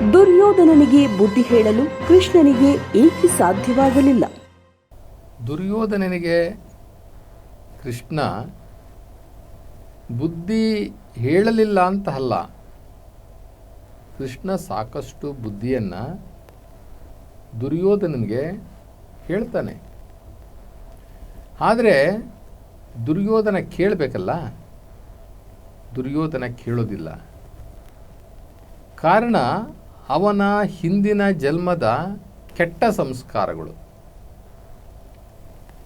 ದುರ್ಯೋಧನನಿಗೆ ಬುದ್ಧಿ ಹೇಳಲು ಕೃಷ್ಣನಿಗೆ ಏಕೆ ಸಾಧ್ಯವಾಗಲಿಲ್ಲ? ದುರ್ಯೋಧನನಿಗೆ ಕೃಷ್ಣ ಬುದ್ಧಿ ಹೇಳಲಿಲ್ಲ ಅಂತ ಅಲ್ಲ. ಕೃಷ್ಣ ಸಾಕಷ್ಟು ಬುದ್ಧಿಯನ್ನು ದುರ್ಯೋಧನನಿಗೆ ಹೇಳ್ತಾನೆ. ಆದರೆ ದುರ್ಯೋಧನ ಕೇಳಬೇಕಲ್ಲ? ದುರ್ಯೋಧನ ಕೇಳೋದಿಲ್ಲ. ಕಾರಣ ಅವನ ಹಿಂದಿನ ಜನ್ಮದ ಕೆಟ್ಟ ಸಂಸ್ಕಾರಗಳು.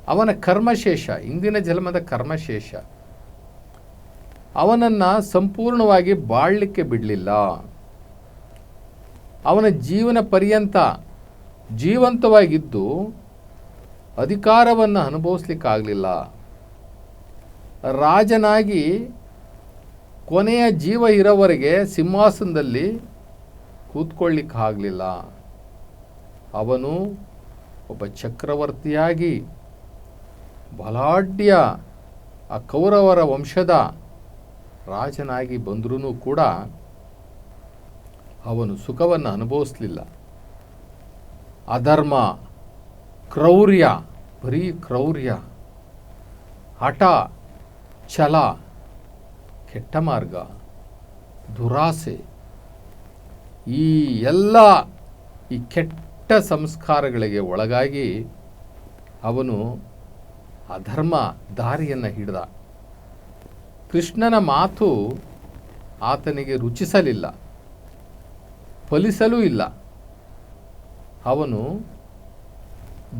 ಅವನ ಕರ್ಮಶೇಷ, ಹಿಂದಿನ ಜನ್ಮದ ಕರ್ಮಶೇಷ. ಅವನನ್ನು ಸಂಪೂರ್ಣವಾಗಿ ಬಾಳಲಿಕ್ಕೆ ಬಿಡಲಿಲ್ಲ. ಅವನ ಜೀವನ ಪರ್ಯಂತ ಜೀವಂತವಾಗಿದ್ದು ಅಧಿಕಾರವನ್ನು ಅನುಭವಿಸ್ಲಿಕ್ಕಾಗಲಿಲ್ಲ. ರಾಜನಾಗಿ ಕೊನೆಯ ಜೀವ ಇರೋವರೆಗೆ ಸಿಂಹಾಸನದಲ್ಲಿ ಕೂತ್ಕೊಳ್ಳಿಕ್ಕಾಗಲಿಲ್ಲ ಅವನು ಒಬ್ಬ ಚಕ್ರವರ್ತಿಯಾಗಿ ಬಲಾಢ್ಯ ಆ ಕೌರವರ ವಂಶದ ರಾಜನಾಗಿ ಬಂದರೂ ಕೂಡ ಅವನು ಸುಖವನ್ನು ಅನುಭವಿಸಲಿಲ್ಲ. ಅಧರ್ಮ, ಕ್ರೌರ್ಯ, ಬರೀ ಕ್ರೌರ್ಯ, ಹಠ, ಛಲ, ಕೆಟ್ಟ ಮಾರ್ಗ, ದುರಾಸೆ ಈ ಎಲ್ಲ, ಈ ಕೆಟ್ಟ ಸಂಸ್ಕಾರಗಳಿಗೆ ಒಳಗಾಗಿ ಅವನು ಅಧರ್ಮ ದಾರಿಯನ್ನು ಹಿಡಿದ. ಕೃಷ್ಣನ ಮಾತು ಆತನಿಗೆ ರುಚಿಸಲಿಲ್ಲ, ಫಲಿಸಲೂ ಇಲ್ಲ. ಅವನು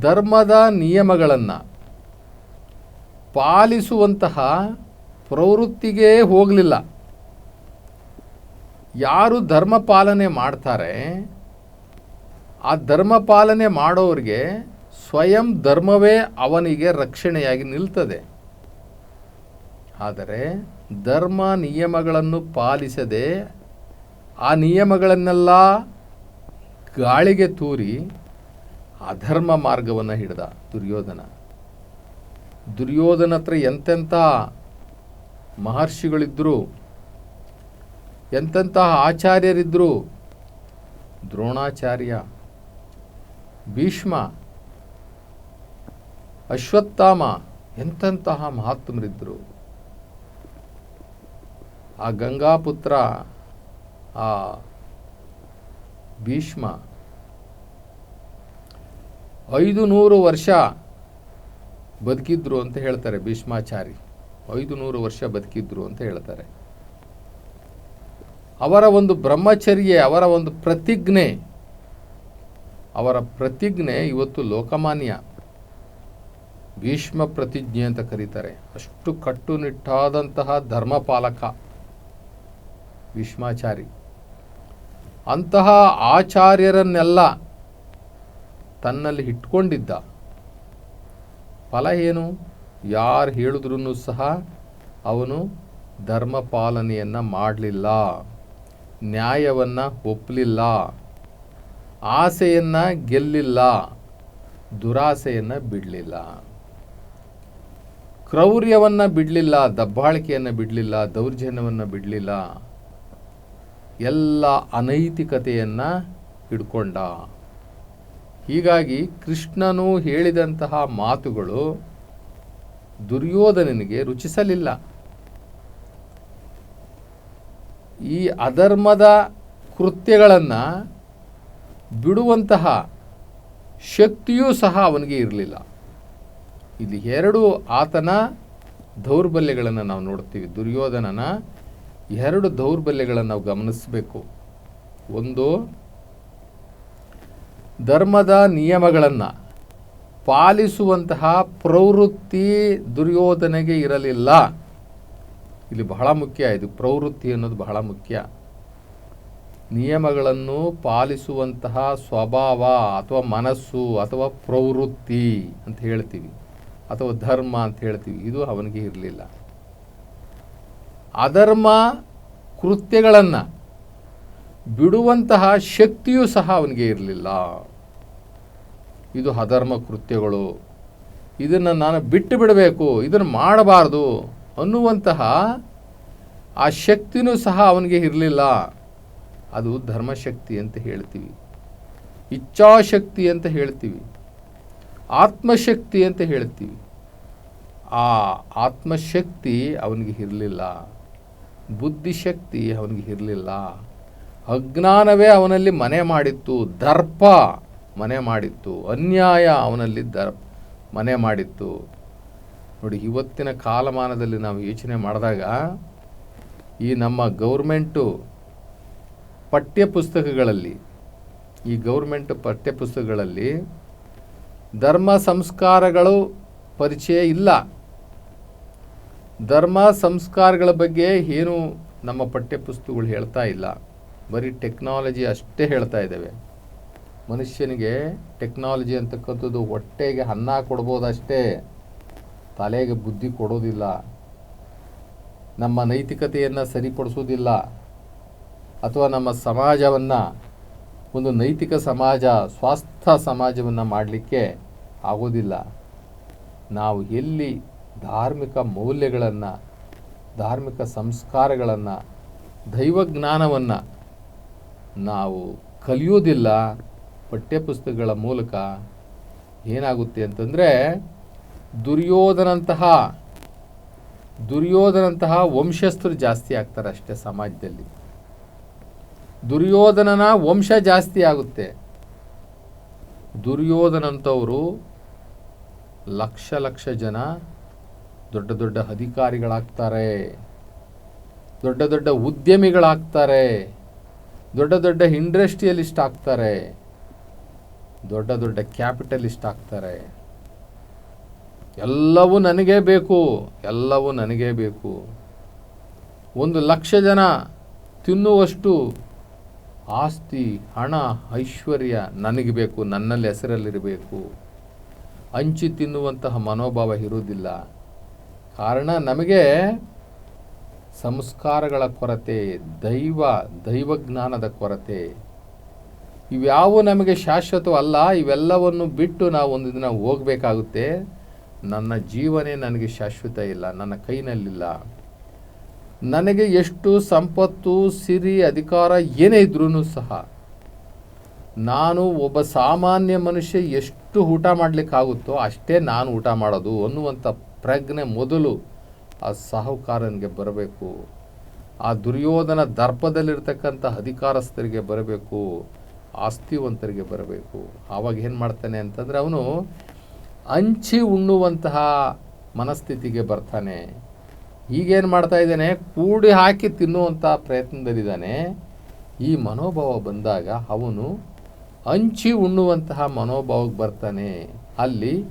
ಧರ್ಮದ ನಿಯಮಗಳನ್ನು ಪಾಲಿಸುವಂತಹ ಪ್ರವೃತ್ತಿಗೇ ಹೋಗಲಿಲ್ಲ. ಯಾರು ಧರ್ಮ ಪಾಲನೆ ಮಾಡ್ತಾರೆ, ಆ ಧರ್ಮ ಪಾಲನೆ ಮಾಡೋರಿಗೆ ಸ್ವಯಂ ಧರ್ಮವೇ ಅವನಿಗೆ ರಕ್ಷಣೆಯಾಗಿ ನಿಲ್ತದೆ. ಆದರೆ ಧರ್ಮ ನಿಯಮಗಳನ್ನು ಪಾಲಿಸದೆ ಆ ನಿಯಮಗಳನ್ನೆಲ್ಲ ಗಾಳಿಗೆ ತೂರಿ ಅಧರ್ಮ ಮಾರ್ಗವನ್ನು ಹಿಡಿದ ದುರ್ಯೋಧನ. ದುರ್ಯೋಧನ ಹತ್ರ ಎಂತೆಂಥ ಮಹರ್ಷಿಗಳಿದ್ದರು ಎಂತೆಂತಹ ಆಚಾರ್ಯರಿದ್ದರು ದ್ರೋಣಾಚಾರ್ಯ, ಭೀಷ್ಮ, ಅಶ್ವತ್ಥಾಮ, ಎಂತೆಂತಹ ಮಹಾತ್ಮರಿದ್ದರು ಆ ಗಂಗಾಪುತ್ರ, ಆ ಭೀಷ್ಮ ಐದು ನೂರು ವರ್ಷ ಬದುಕಿದ್ರು ಅಂತ ಹೇಳ್ತಾರೆ ಭೀಷ್ಮಾಚಾರಿ. ಐದು ನೂರು ವರ್ಷ ಬದುಕಿದ್ರು ಅಂತ ಹೇಳ್ತಾರೆ. ಅವರ ಒಂದು ಬ್ರಹ್ಮಚರ್ಯ, ಅವರ ಒಂದು ಪ್ರತಿಜ್ಞೆ, ಅವರ ಪ್ರತಿಜ್ಞೆ ಇವತ್ತು ಲೋಕಮಾನ್ಯ ಭೀಷ್ಮ ಪ್ರತಿಜ್ಞೆ ಅಂತ ಕರೀತಾರೆ. ಅಷ್ಟು ಕಟ್ಟುನಿಟ್ಟಾದಂತಹ ಧರ್ಮಪಾಲಕ ಭೀಷ್ಮಾಚಾರಿ. ಅಂತಹ ಆಚಾರ್ಯರನ್ನೆಲ್ಲ ತನ್ನಲ್ಲಿ ಇಟ್ಕೊಂಡಿದ್ದ ಫಲ ಏನು? ಯಾರು ಹೇಳಿದ್ರೂ ಸಹ ಅವನು ಧರ್ಮ ಪಾಲನೆಯನ್ನು ಮಾಡಲಿಲ್ಲ. ನ್ಯಾಯವನ್ನು ಒಪ್ಪಲಿಲ್ಲ. ಆಸೆಯನ್ನು ಗೆಲ್ಲಿಲ್ಲ. ದುರಾಸೆಯನ್ನು ಬಿಡಲಿಲ್ಲ. ಕ್ರೌರ್ಯವನ್ನು ಬಿಡಲಿಲ್ಲ, ದಬ್ಬಾಳಿಕೆಯನ್ನು ಬಿಡಲಿಲ್ಲ, ದೌರ್ಜನ್ಯವನ್ನು ಬಿಡಲಿಲ್ಲ. ಎಲ್ಲ ಅನೈತಿಕತೆಯನ್ನು ಹಿಡ್ಕೊಂಡ. ಹೀಗಾಗಿ ಕೃಷ್ಣನು ಹೇಳಿದಂತಹ ಮಾತುಗಳು ದುರ್ಯೋಧನನಿಗೆ ರುಚಿಸಲಿಲ್ಲ. ಈ ಅಧರ್ಮದ ಕೃತ್ಯಗಳನ್ನು ಬಿಡುವಂತಹ ಶಕ್ತಿಯೂ ಸಹ ಅವನಿಗೆ ಇರಲಿಲ್ಲ. ಇಲ್ಲಿ ಎರಡು ಆತನ ದೌರ್ಬಲ್ಯಗಳನ್ನು ನಾವು ನೋಡ್ತೀವಿ. ದುರ್ಯೋಧನನ ಎರಡು ದೌರ್ಬಲ್ಯಗಳನ್ನು ನಾವು ಗಮನಿಸಬೇಕು. ಒಂದು, ಧರ್ಮದ ನಿಯಮಗಳನ್ನು ಪಾಲಿಸುವಂತಹ ಪ್ರವೃತ್ತಿ ದುರ್ಯೋಧನೆಗೆ ಇರಲಿಲ್ಲ. ಇಲ್ಲಿ ಬಹಳ ಮುಖ್ಯ, ಇದು ಪ್ರವೃತ್ತಿ ಅನ್ನೋದು ಬಹಳ ಮುಖ್ಯ. ನಿಯಮಗಳನ್ನು ಪಾಲಿಸುವಂತಹ ಸ್ವಭಾವ ಅಥವಾ ಮನಸ್ಸು ಅಥವಾ ಪ್ರವೃತ್ತಿ ಅಂತ ಹೇಳ್ತೀವಿ, ಅಥವಾ ಧರ್ಮ ಅಂತ ಹೇಳ್ತೀವಿ, ಇದು ಅವನಿಗೆ ಇರಲಿಲ್ಲ. ಅಧರ್ಮ ಕೃತ್ಯಗಳನ್ನು ಬಿಡುವಂತಹ ಶಕ್ತಿಯೂ ಸಹ ಅವನಿಗೆ ಇರಲಿಲ್ಲ. ಇದು ಅಧರ್ಮ ಕೃತ್ಯಗಳು. ಇದನ್ನು ನಾನು ಬಿಟ್ಟು ಬಿಡಬೇಕು, ಇದನ್ನು ಮಾಡಬಾರ್ದು. ಅನ್ನುವಂತಹ ಆ ಶಕ್ತಿನೂ ಸಹ ಅವನಿಗೆ ಇರಲಿಲ್ಲ. ಅದು ಧರ್ಮಶಕ್ತಿ ಅಂತ ಹೇಳ್ತೀವಿ. ಇಚ್ಛಾಶಕ್ತಿ ಅಂತ ಹೇಳ್ತೀವಿ. ಆತ್ಮಶಕ್ತಿ ಅಂತ ಹೇಳ್ತೀವಿ. ಆ ಆತ್ಮಶಕ್ತಿ ಅವನಿಗೆ ಇರಲಿಲ್ಲ. ಬುದ್ಧಿಶಕ್ತಿ ಅವನಿಗೆ ಇರಲಿಲ್ಲ. ಅಜ್ಞಾನವೇ ಅವನಲ್ಲಿ ಮನೆ ಮಾಡಿತ್ತು. ದರ್ಪ ಮನೆ ಮಾಡಿತ್ತು. ಅನ್ಯಾಯ ಅವನಲ್ಲಿ ದರ್ ಮನೆ ಮಾಡಿತ್ತು. ನೋಡಿ, ಇವತ್ತಿನ ಕಾಲಮಾನದಲ್ಲಿ ನಾವು ಯೋಚನೆ ಮಾಡಿದಾಗ, ಈ ನಮ್ಮ ಗೌರ್ಮೆಂಟು ಪಠ್ಯಪುಸ್ತಕಗಳಲ್ಲಿ, ಈ ಗೌರ್ಮೆಂಟ್ ಪಠ್ಯಪುಸ್ತಕಗಳಲ್ಲಿ ಧರ್ಮ ಸಂಸ್ಕಾರಗಳು ಪರಿಚಯ ಇಲ್ಲ. ಧರ್ಮ ಸಂಸ್ಕಾರಗಳ ಬಗ್ಗೆ ಏನು ನಮ್ಮ ಪಠ್ಯಪುಸ್ತಕಗಳು ಹೇಳ್ತಾ ಇಲ್ಲ. ಬರೀ ಟೆಕ್ನಾಲಜಿ ಅಷ್ಟೇ ಹೇಳ್ತಾ ಇದ್ದಾವೆ. ಮನುಷ್ಯನಿಗೆ ಟೆಕ್ನಾಲಜಿ ಅಂತಕ್ಕಂಥದ್ದು ಹೊಟ್ಟೆಗೆ ಅನ್ನ ಕೊಡ್ಬೋದಷ್ಟೇ. ತಲೆಗೆ ಬುದ್ಧಿ ಕೊಡೋದಿಲ್ಲ. ನಮ್ಮ ನೈತಿಕತೆಯನ್ನು ಸರಿಪಡಿಸೋದಿಲ್ಲ. ಅಥವಾ ನಮ್ಮ ಸಮಾಜವನ್ನು, ಒಂದು ನೈತಿಕ ಸಮಾಜ, ಸ್ವಾಸ್ಥ ಸಮಾಜವನ್ನು ಮಾಡಲಿಕ್ಕೆ ಆಗೋದಿಲ್ಲ. ನಾವು ಎಲ್ಲಿ ಧಾರ್ಮಿಕ ಮೌಲ್ಯಗಳನ್ನು, ಧಾರ್ಮಿಕ ಸಂಸ್ಕಾರಗಳನ್ನು ದೈವಜ್ಞಾನವನ್ನು ನಾವು ಕಲಿಯೋದಿಲ್ಲ, ಪಠ್ಯಪುಸ್ತಕಗಳ ಮೂಲಕ ಏನಾಗುತ್ತೆ ಅಂತಂದರೆ ದುರ್ಯೋಧನಂತಹ ದುರ್ಯೋಧನಂತಹ ವಂಶಸ್ಥರು ಜಾಸ್ತಿ ಆಗ್ತಾರೆ ಅಷ್ಟೇ ಸಮಾಜದಲ್ಲಿ. ದುರ್ಯೋಧನನ ವಂಶ ಜಾಸ್ತಿ ಆಗುತ್ತೆ. ದುರ್ಯೋಧನಂಥವರು ಲಕ್ಷ ಲಕ್ಷ ಜನ ದೊಡ್ಡ ದೊಡ್ಡ ಅಧಿಕಾರಿಗಳಾಗ್ತಾರೆ. ದೊಡ್ಡ ದೊಡ್ಡ ಉದ್ಯಮಿಗಳಾಗ್ತಾರೆ. ದೊಡ್ಡ ದೊಡ್ಡ ಇಂಡಸ್ಟ್ರಿಯಲಿಸ್ಟ್ ಆಗ್ತಾರೆ. ದೊಡ್ಡ ದೊಡ್ಡ ಕ್ಯಾಪಿಟಲಿಸ್ಟ್ ಆಗ್ತಾರೆ. ಎಲ್ಲವೂ ನನಗೇ ಬೇಕು, ಎಲ್ಲವೂ ನನಗೇ ಬೇಕು. ಒಂದು ಲಕ್ಷ ಜನ ತಿನ್ನುವಷ್ಟು ಆಸ್ತಿ, ಹಣ, ಐಶ್ವರ್ಯ ನನಗೆ ಬೇಕು, ನನ್ನಲ್ಲಿ ಹೆಸರಲ್ಲಿರಬೇಕು. ಹಂಚಿ ತಿನ್ನುವಂತಹ ಮನೋಭಾವ ಇರುವುದಿಲ್ಲ. ಕಾರಣ ನಮಗೆ ಸಂಸ್ಕಾರಗಳ ಕೊರತೆ, ದೈವ ದೈವಜ್ಞಾನದ ಕೊರತೆ. ಇವ್ಯಾವು ನಮಗೆ ಶಾಶ್ವತವಲ್ಲ, ಇವೆಲ್ಲವನ್ನು ಬಿಟ್ಟು ನಾವು ಒಂದು ದಿನ ಹೋಗಬೇಕಾಗುತ್ತೆ. ನನ್ನ ಜೀವನೇ ನನಗೆ ಶಾಶ್ವತ ಇಲ್ಲ, ನನ್ನ ಕೈನಲ್ಲಿಲ್ಲ. ನನಗೆ ಎಷ್ಟು ಸಂಪತ್ತು, ಸಿರಿ, ಅಧಿಕಾರ ಏನೇ ಇದ್ರೂ ಸಹ ನಾನು ಒಬ್ಬ ಸಾಮಾನ್ಯ ಮನುಷ್ಯ ಎಷ್ಟು ಊಟ ಮಾಡಲಿಕ್ಕಾಗುತ್ತೋ ಅಷ್ಟೇ ನಾನು ಊಟ ಮಾಡೋದು ಅನ್ನುವಂಥ ಪ್ರಜ್ಞೆ ಮೊದಲು ಆ ಸಾಹುಕಾರನಿಗೆ ಬರಬೇಕು. ಆ ದುರ್ಯೋಧನ ದರ್ಪದಲ್ಲಿರ್ತಕ್ಕಂಥ ಅಧಿಕಾರಸ್ಥರಿಗೆ ಬರಬೇಕು, ಆಸ್ತಿವಂತರಿಗೆ ಬರಬೇಕು. ಆವಾಗ ಏನು ಮಾಡ್ತಾನೆ ಅಂತಂದರೆ ಅವನು ಹಂಚಿ ಉಣ್ಣುವಂತಹ ಮನಸ್ಥಿತಿಗೆ ಬರ್ತಾನೆ. ಈಗೇನು ಮಾಡ್ತಾ ಇದ್ದಾನೆ? ಕೂಡಿ ಹಾಕಿ ತಿನ್ನುವಂಥ ಪ್ರಯತ್ನದಲ್ಲಿದ್ದಾನೆ. ಈ ಮನೋಭಾವ ಬಂದಾಗ ಅವನು ಹಂಚಿ ಉಣ್ಣುವಂತಹ ಮನೋಭಾವಕ್ಕೆ ಬರ್ತಾನೆ. ಅಲ್ಲಿ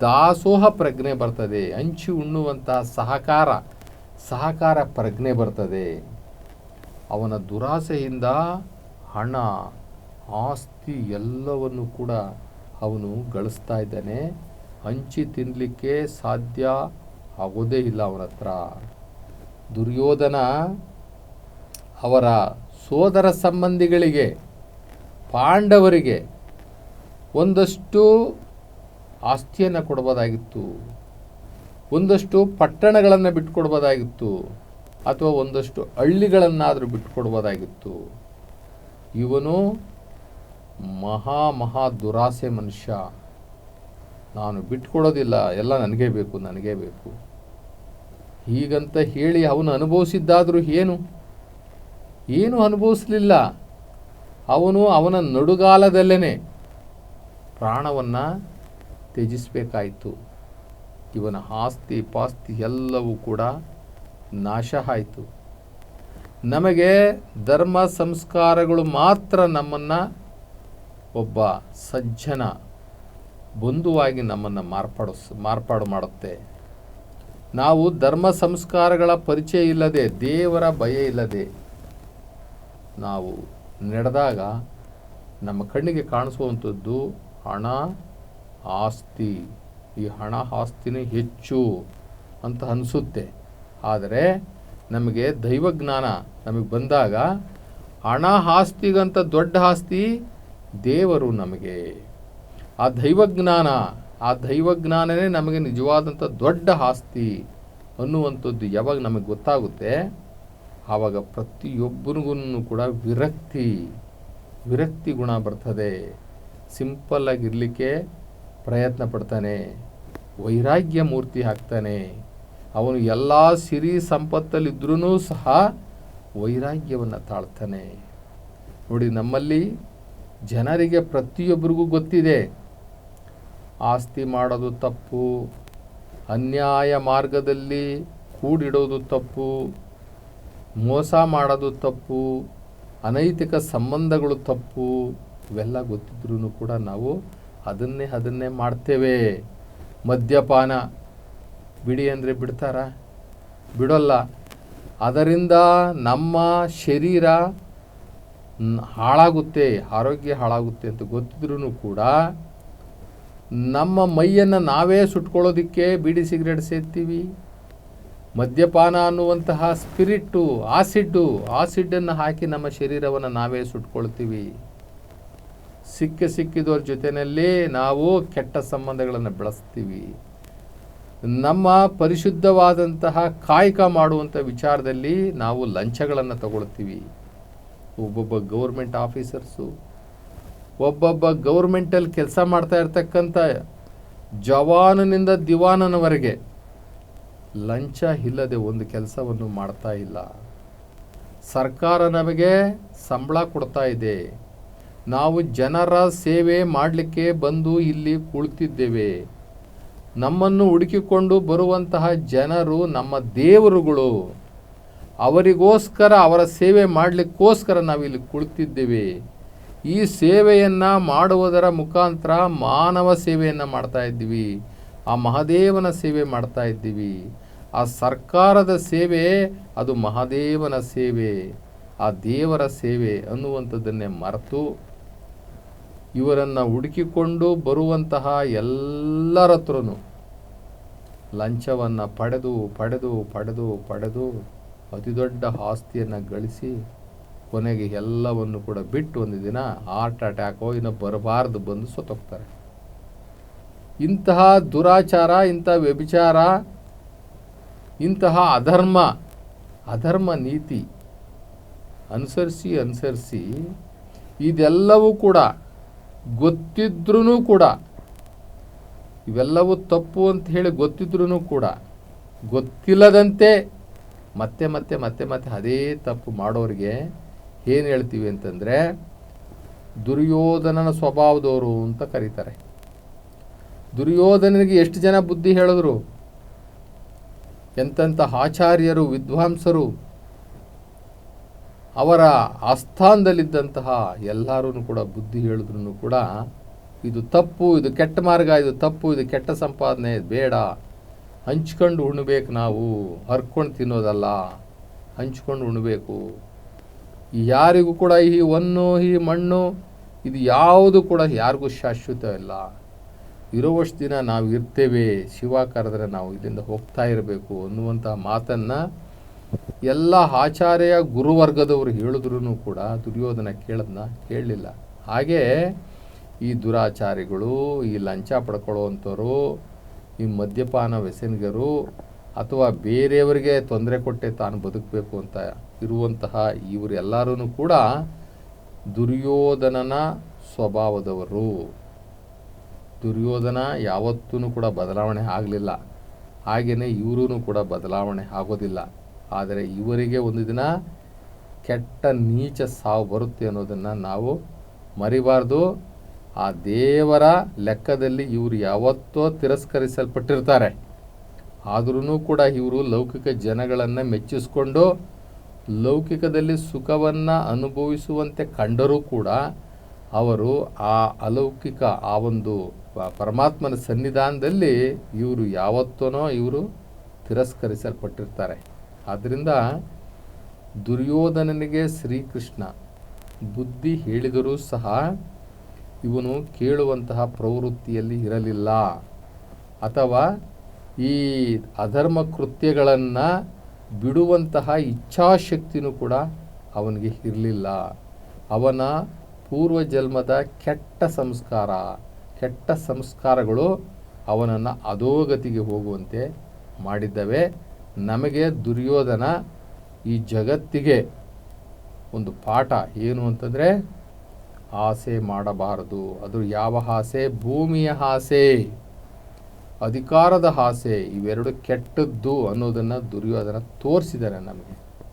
ದಾಸೋಹ ಪ್ರಜ್ಞೆ ಬರ್ತದೆ. ಹಂಚಿ ಉಣ್ಣುವಂತಹ ಸಹಕಾರ ಸಹಕಾರ ಪ್ರಜ್ಞೆ ಬರ್ತದೆ. ಅವನ ದುರಾಸೆಯಿಂದ ಹಣ, ಆಸ್ತಿ ಎಲ್ಲವನ್ನು ಕೂಡ ಅವನು ಗಳಿಸ್ತಾ ಇದ್ದಾನೆ. ಹಂಚಿ ತಿನ್ನಲಿಕ್ಕೆ ಸಾಧ್ಯ ಆಗೋದೇ ಇಲ್ಲ ಅವನ ಹತ್ರ. ದುರ್ಯೋಧನ ಅವರ ಸೋದರ ಸಂಬಂಧಿಗಳಿಗೆ, ಪಾಂಡವರಿಗೆ ಒಂದಷ್ಟು ಆಸ್ತಿಯನ್ನು ಕೊಡ್ಬೋದಾಗಿತ್ತು, ಒಂದಷ್ಟು ಪಟ್ಟಣಗಳನ್ನು ಬಿಟ್ಕೊಡ್ಬೋದಾಗಿತ್ತು, ಅಥವಾ ಒಂದಷ್ಟು ಹಳ್ಳಿಗಳನ್ನಾದರೂ ಬಿಟ್ಕೊಡ್ಬೋದಾಗಿತ್ತು. ಇವನು ಮಹಾ ಮಹಾ ದುರಾಸೆ ಮನುಷ್ಯ. ನಾನು ಬಿಟ್ಕೊಡೋದಿಲ್ಲ, ಎಲ್ಲ ನನಗೇ ಬೇಕು ನನಗೇ ಬೇಕು. ಹೀಗಂತ ಹೇಳಿ ಅವನು ಅನುಭವಿಸಿದ್ದಾದರೂ ಏನು? ಏನು ಅನುಭವಿಸಲಿಲ್ಲ? ಅವನು ಅವನ ನಡುಗಾಲದಲ್ಲೇ ಪ್ರಾಣವನ್ನು ತ್ಯಜಿಸಬೇಕಾಯಿತು. ಇವನ ಆಸ್ತಿ ಪಾಸ್ತಿ ಎಲ್ಲವೂ ಕೂಡ ನಾಶ ಆಯಿತು. ನಮಗೆ ಧರ್ಮ ಸಂಸ್ಕಾರಗಳು ಮಾತ್ರ ನಮ್ಮನ್ನು ಒಬ್ಬ ಸಜ್ಜನ ಬಂಧುವಾಗಿ ನಮ್ಮನ್ನು ಮಾರ್ಪಾಡಿಸ್ ಮಾರ್ಪಾಡು ಮಾಡುತ್ತೆ. ನಾವು ಧರ್ಮ ಸಂಸ್ಕಾರಗಳ ಪರಿಚಯ ಇಲ್ಲದೆ, ದೇವರ ಭಯ ಇಲ್ಲದೆ ನಾವು ನಡೆದಾಗ ನಮ್ಮ ಕಣ್ಣಿಗೆ ಕಾಣಿಸುವಂಥದ್ದು ಹಣ ಆಸ್ತಿ. ಈ ಹಣ ಆಸ್ತಿನೇ ಹೆಚ್ಚು ಅಂತ ಅನಿಸುತ್ತೆ. ಆದರೆ ನಮಗೆ ದೈವಜ್ಞಾನ ನಮಗೆ ಬಂದಾಗ ಹಣ ಆಸ್ತಿಗಂತ ದೊಡ್ಡ ಆಸ್ತಿ ದೇವರು ನಮಗೆ. ಆ ದೈವಜ್ಞಾನ, ಆ ದೈವಜ್ಞಾನನೇ ನಮಗೆ ನಿಜವಾದಂಥ ದೊಡ್ಡ ಆಸ್ತಿ ಅನ್ನುವಂಥದ್ದು ಯಾವಾಗ ನಮಗೆ ಗೊತ್ತಾಗುತ್ತೆ, ಆವಾಗ ಪ್ರತಿಯೊಬ್ಬರಿಗೂ ಕೂಡ ವಿರಕ್ತಿ ವಿರಕ್ತಿ ಗುಣ ಬರ್ತದೆ. ಸಿಂಪಲ್ಲಾಗಿರಲಿಕ್ಕೆ ಪ್ರಯತ್ನ ಪಡ್ತಾನೆ, ವೈರಾಗ್ಯ ಮೂರ್ತಿ ಹಾಕ್ತಾನೆ. ಅವನು ಎಲ್ಲ ಸಿರಿ ಸಂಪತ್ತಲ್ಲಿದ್ದರೂ ಸಹ ವೈರಾಗ್ಯವನ್ನು ತಾಳ್ತಾನೆ. ನೋಡಿ, ನಮ್ಮಲ್ಲಿ ಜನರಿಗೆ ಪ್ರತಿಯೊಬ್ಬರಿಗೂ ಗೊತ್ತಿದೆ. ಆಸ್ತಿ ಮಾಡೋದು ತಪ್ಪು, ಅನ್ಯಾಯ ಮಾರ್ಗದಲ್ಲಿ ಕೂಡಿಡೋದು ತಪ್ಪು, ಮೋಸ ಮಾಡೋದು ತಪ್ಪು, ಅನೈತಿಕ ಸಂಬಂಧಗಳು ತಪ್ಪು, ಇವೆಲ್ಲ ಗೊತ್ತಿದ್ರೂ ಕೂಡ ನಾವು ಅದನ್ನೇ ಅದನ್ನೇ ಮಾಡ್ತೇವೆ. ಮದ್ಯಪಾನ ಬಿಡಿ ಅಂದರೆ ಬಿಡ್ತಾರ? ಬಿಡೋಲ್ಲ. ಅದರಿಂದ ನಮ್ಮ ಶರೀರ ಹಾಳಾಗುತ್ತೆ, ಆರೋಗ್ಯ ಹಾಳಾಗುತ್ತೆ ಅಂತ ಗೊತ್ತಿದ್ರೂ ಕೂಡ ನಮ್ಮ ಮೈಯನ್ನು ನಾವೇ ಸುಟ್ಕೊಳ್ಳೋದಕ್ಕೆ ಬೀಡಿ ಸಿಗರೇಟ್ ಸೇರ್ತೀವಿ ಮದ್ಯಪಾನ ಅನ್ನುವಂತಹ ಸ್ಪಿರಿಟ್ಟು, ಆಸಿಡ್ಡು, ಆಸಿಡ್ಡನ್ನು ಹಾಕಿ ನಮ್ಮ ಶರೀರವನ್ನು ನಾವೇ ಸುಟ್ಕೊಳ್ತೀವಿ. ಸಿಕ್ಕ ಸಿಕ್ಕಿದವ್ರ ಜೊತೆಯಲ್ಲಿ ನಾವು ಕೆಟ್ಟ ಸಂಬಂಧಗಳನ್ನು ಬೆಳೆಸ್ತೀವಿ. ನಮ್ಮ ಪರಿಶುದ್ಧವಾದಂತಹ ಕಾಯಕ ಮಾಡುವಂಥ ವಿಚಾರದಲ್ಲಿ ನಾವು ಲಂಚಗಳನ್ನು ತಗೊಳ್ತೀವಿ. ಒಬ್ಬೊಬ್ಬ ಗೌರ್ಮೆಂಟ್ ಆಫೀಸರ್ಸು ಒಬ್ಬೊಬ್ಬ ಗೌರ್ಮೆಂಟಲ್ಲಿ ಕೆಲಸ ಮಾಡ್ತಾ ಇರ್ತಕ್ಕಂಥ ಜವಾನನಿಂದ ದಿವಾನನವರೆಗೆ ಲಂಚ ಇಲ್ಲದೆ ಒಂದು ಕೆಲಸವನ್ನು ಮಾಡ್ತಾ ಇಲ್ಲ. ಸರ್ಕಾರ ನಮಗೆ ಸಂಬಳ ಕೊಡ್ತಾ ಇದೆ. ನಾವು ಜನರ ಸೇವೆ ಮಾಡಲಿಕ್ಕೆ ಬಂದು ಇಲ್ಲಿ ಕುಳಿತಿದ್ದೇವೆ. ನಮ್ಮನ್ನು ಹುಡುಕಿಕೊಂಡು ಬರುವಂತಹ ಜನರು ನಮ್ಮ ದೇವರುಗಳು. ಅವರಿಗೋಸ್ಕರ ಅವರ ಸೇವೆ ಮಾಡಲಿಕ್ಕೋಸ್ಕರ ನಾವಿಲ್ಲಿ ಕುಳಿತಿದ್ದೇವೆ. ಈ ಸೇವೆಯನ್ನು ಮಾಡುವುದರ ಮುಖಾಂತರ ಮಾನವ ಸೇವೆಯನ್ನು ಮಾಡ್ತಾ ಇದ್ದೀವಿ. ಆ ಮಹಾದೇವನ ಸೇವೆ ಮಾಡ್ತಾ ಇದ್ದೀವಿ. ಆ ಸರ್ಕಾರದ ಸೇವೆ ಅದು ಮಹಾದೇವನ ಸೇವೆ. ಆ ದೇವರ ಸೇವೆ ಅನ್ನುವಂಥದ್ದನ್ನೇ ಮರೆತು ಇವರನ್ನು ಹುಡುಕಿಕೊಂಡು ಬರುವಂತಹ ಎಲ್ಲರ ಹತ್ರನೂ ಲಂಚವನ್ನು ಪಡೆದು ಪಡೆದು ಪಡೆದು ಪಡೆದು ಅತಿ ದೊಡ್ಡ ಆಸ್ತಿಯನ್ನು ಗಳಿಸಿ ಕೊನೆಗೆ ಎಲ್ಲವನ್ನು ಕೂಡ ಬಿಟ್ಟು ಒಂದು ದಿನ ಹಾರ್ಟ್ ಅಟ್ಯಾಕೋ ಇನ್ನೂ ಬರಬಾರ್ದು ಬಂದು ಸತ್ತೋಗ್ತಾರೆ. ಇಂತಹ ದುರಾಚಾರ ಇಂತಹ ವ್ಯಭಿಚಾರ, ಇಂತಹ ಅಧರ್ಮ ಅಧರ್ಮ ನೀತಿ ಅನುಸರಿಸಿ ಅನುಸರಿಸಿ ಇದೆಲ್ಲವೂ ಕೂಡ ಗೊತ್ತಿದ್ರೂ ಕೂಡ, ಇವೆಲ್ಲವೂ ತಪ್ಪು ಅಂತ ಹೇಳಿ ಗೊತ್ತಿದ್ರೂ ಕೂಡ ಗೊತ್ತಿಲ್ಲದಂತೆ ಮತ್ತೆ ಮತ್ತೆ ಮತ್ತೆ ಮತ್ತೆ ಅದೇ ತಪ್ಪು ಮಾಡೋರಿಗೆ ಏನು ಹೇಳ್ತೀವಿ ಅಂತಂದರೆ ದುರ್ಯೋಧನನ ಸ್ವಭಾವದವರು ಅಂತ ಕರೀತಾರೆ. ದುರ್ಯೋಧನನಿಗೆ ಎಷ್ಟು ಜನ ಬುದ್ಧಿ ಹೇಳಿದ್ರು? ಎಂತೆಂಥ ಆಚಾರ್ಯರು, ವಿದ್ವಾಂಸರು, ಅವರ ಆಸ್ಥಾನದಲ್ಲಿದ್ದಂತಹ ಎಲ್ಲರೂ ಕೂಡ ಬುದ್ಧಿ ಹೇಳಿದ್ರು ಕೂಡ ಇದು ತಪ್ಪು, ಇದು ಕೆಟ್ಟ ಮಾರ್ಗ, ಇದು ತಪ್ಪು, ಇದು ಕೆಟ್ಟ ಸಂಪಾದನೆ ಬೇಡ. ಹಂಚ್ಕೊಂಡು ಉಣ್ಬೇಕು ನಾವು, ಹರ್ಕೊಂಡು ತಿನ್ನೋದಲ್ಲ, ಹಂಚ್ಕೊಂಡು ಉಣ್ಬೇಕು. ಯಾರಿಗೂ ಕೂಡ ಈ ಹೊನ್ನು ಈ ಮಣ್ಣು ಇದು ಯಾವುದು ಕೂಡ ಯಾರಿಗೂ ಶಾಶ್ವತ ಇಲ್ಲ. ಇರುವಷ್ಟು ದಿನ ನಾವು ಇರ್ತೇವೆ ಶಿವ ಕರೆದ್ರೆ ನಾವು ಇಲ್ಲಿಂದ ಹೋಗ್ತಾ ಇರಬೇಕು ಅನ್ನುವಂಥ ಮಾತನ್ನು ಎಲ್ಲ ಆಚಾರ್ಯ ಗುರುವರ್ಗದವರು ಹೇಳಿದ್ರೂ ಕೂಡ ದುರ್ಯೋಧನ ಕೇಳದ್ನ ಕೇಳಲಿಲ್ಲ. ಹಾಗೆ ಈ ದುರಾಚಾರಿಗಳು, ಈ ಲಂಚ ಪಡ್ಕೊಳ್ಳುವಂಥವ್ರು, ಈ ಮದ್ಯಪಾನ ವ್ಯಸನಿಗರು ಅಥವಾ ಬೇರೆಯವರಿಗೆ ತೊಂದರೆ ಕೊಟ್ಟೆ ತಾನು ಬದುಕಬೇಕು ಅಂತ ಇರುವಂತಹ ಇವರೆಲ್ಲರೂ ಕೂಡ ದುರ್ಯೋಧನನ ಸ್ವಭಾವದವರು. ದುರ್ಯೋಧನ ಯಾವತ್ತೂ ಕೂಡ ಬದಲಾವಣೆ ಆಗಲಿಲ್ಲ. ಹಾಗೆಯೇ ಇವರೂ ಕೂಡ ಬದಲಾವಣೆ ಆಗೋದಿಲ್ಲ. ಆದರೆ ಇವರಿಗೆ ಒಂದು ದಿನ ಕೆಟ್ಟ ನೀಚ ಸಾವು ಬರುತ್ತೆ ಅನ್ನೋದನ್ನು ನಾವು ಮರಿಬಾರ್ದು. ಆ ದೇವರ ಲೆಕ್ಕದಲ್ಲಿ ಇವರು ಯಾವತ್ತೋ ತಿರಸ್ಕರಿಸಲ್ಪಟ್ಟಿರ್ತಾರೆ. ಆದ್ರೂ ಕೂಡ ಇವರು ಲೌಕಿಕ ಜನಗಳನ್ನು ಮೆಚ್ಚಿಸ್ಕೊಂಡು ಲೌಕಿಕದಲ್ಲಿ ಸುಖವನ್ನು ಅನುಭವಿಸುವಂತೆ ಕಂಡರೂ ಕೂಡ ಅವರು ಆ ಅಲೌಕಿಕ, ಆ ಒಂದು ಪರಮಾತ್ಮನ ಸನ್ನಿಧಾನದಲ್ಲಿ ಇವರು ಯಾವತ್ತೋನೋ ಇವರು ತಿರಸ್ಕರಿಸಲ್ಪಟ್ಟಿರ್ತಾರೆ. ಆದ್ದರಿಂದ ದುರ್ಯೋಧನನಿಗೆ ಶ್ರೀಕೃಷ್ಣ ಬುದ್ಧಿ ಹೇಳಿದರೂ ಸಹ ಇವನು ಕೇಳುವಂತಹ ಪ್ರವೃತ್ತಿಯಲ್ಲಿ ಇರಲಿಲ್ಲ. ಅಥವಾ ಈ ಅಧರ್ಮ ಕೃತ್ಯಗಳನ್ನು ಬಿಡುವಂತಹ ಇಚ್ಛಾಶಕ್ತಿನೂ ಕೂಡ ಅವನಿಗೆ ಇರಲಿಲ್ಲ. ಅವನ ಪೂರ್ವಜನ್ಮದ ಕೆಟ್ಟ ಸಂಸ್ಕಾರ, ಕೆಟ್ಟ ಸಂಸ್ಕಾರಗಳು ಅವನನ್ನು ಅಧೋಗತಿಗೆ ಹೋಗುವಂತೆ ಮಾಡಿದ್ದವೆ. ನಮಗೆ ದುರ್ಯೋಧನ ಈ ಜಗತ್ತಿಗೆ ಒಂದು ಪಾಠ ಏನು ಅಂತಂದರೆ, ಆಸೆ ಮಾಡಬಾರದು. ಅದು ಯಾವ ಆಸೆ? ಭೂಮಿಯ ಆಸೆ. ಅಧಿಕಾರದ ಆಸೆ ಇವೆರಡು ಕೆಟ್ಟದ್ದು ಅನ್ನೋದನ್ನು ದುರ್ಯೋಧನ ತೋರಿಸಿದ್ದಾನೆ ನಮಗೆ.